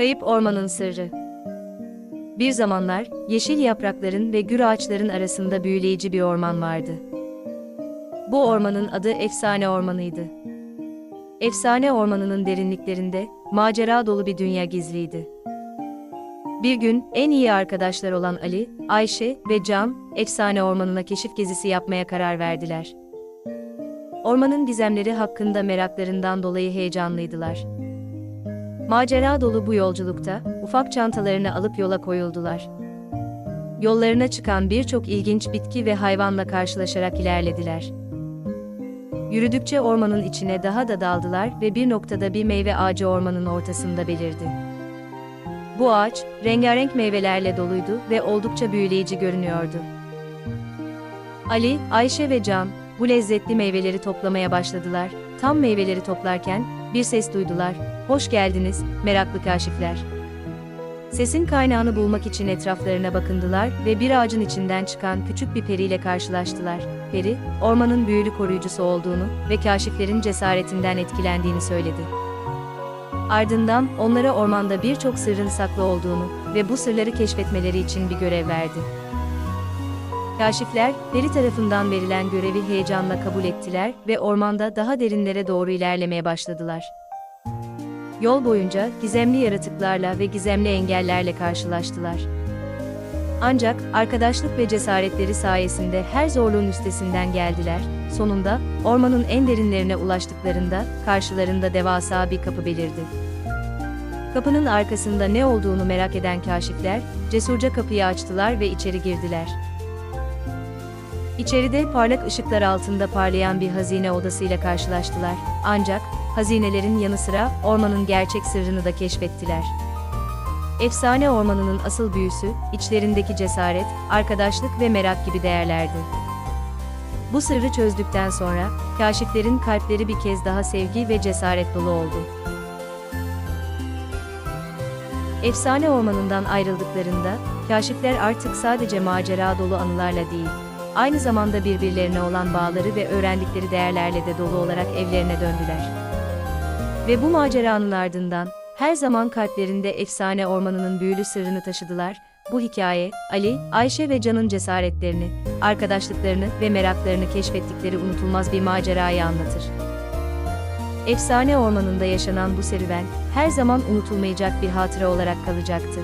Kayıp Ormanın Sırrı Bir zamanlar, yeşil yaprakların ve gür ağaçların arasında büyüleyici bir orman vardı. Bu ormanın adı Efsane Ormanı'ydı. Efsane Ormanı'nın derinliklerinde, macera dolu bir dünya gizliydi. Bir gün, en iyi arkadaşlar olan Ali, Ayşe ve Can, Efsane Ormanı'na keşif gezisi yapmaya karar verdiler. Ormanın gizemleri hakkında meraklarından dolayı heyecanlıydılar. Macera dolu bu yolculukta, ufak çantalarını alıp yola koyuldular. Yollarına çıkan birçok ilginç bitki ve hayvanla karşılaşarak ilerlediler. Yürüdükçe ormanın içine daha da daldılar ve bir noktada bir meyve ağacı ormanın ortasında belirdi. Bu ağaç, rengarenk meyvelerle doluydu ve oldukça büyüleyici görünüyordu. Ali, Ayşe ve Can, bu lezzetli meyveleri toplamaya başladılar. Tam meyveleri toplarken, bir ses duydular. Hoş geldiniz, meraklı kaşifler. Sesin kaynağını bulmak için etraflarına bakındılar ve bir ağacın içinden çıkan küçük bir periyle karşılaştılar. Peri, ormanın büyülü koruyucusu olduğunu ve kaşiflerin cesaretinden etkilendiğini söyledi. Ardından onlara ormanda birçok sırrın saklı olduğunu ve bu sırları keşfetmeleri için bir görev verdi. Kaşifler, peri tarafından verilen görevi heyecanla kabul ettiler ve ormanda daha derinlere doğru ilerlemeye başladılar. Yol boyunca gizemli yaratıklarla ve gizemli engellerle karşılaştılar. Ancak arkadaşlık ve cesaretleri sayesinde her zorluğun üstesinden geldiler. Sonunda ormanın en derinlerine ulaştıklarında karşılarında devasa bir kapı belirdi. Kapının arkasında ne olduğunu merak eden kaşifler cesurca kapıyı açtılar ve içeri girdiler. İçeride parlak ışıklar altında parlayan bir hazine odasıyla karşılaştılar. Ancak hazinelerin yanı sıra ormanın gerçek sırrını da keşfettiler. Efsane ormanının asıl büyüsü, içlerindeki cesaret, arkadaşlık ve merak gibi değerlerdi. Bu sırrı çözdükten sonra, kaşiflerin kalpleri bir kez daha sevgi ve cesaret dolu oldu. Efsane ormanından ayrıldıklarında, kaşifler artık sadece macera dolu anılarla değil, aynı zamanda birbirlerine olan bağları ve öğrendikleri değerlerle de dolu olarak evlerine döndüler. Ve bu maceranın ardından, her zaman kalplerinde efsane ormanının büyülü sırrını taşıdılar. Bu hikaye, Ali, Ayşe ve Can'ın cesaretlerini, arkadaşlıklarını ve meraklarını keşfettikleri unutulmaz bir macerayı anlatır. Efsane ormanında yaşanan bu serüven, her zaman unutulmayacak bir hatıra olarak kalacaktı.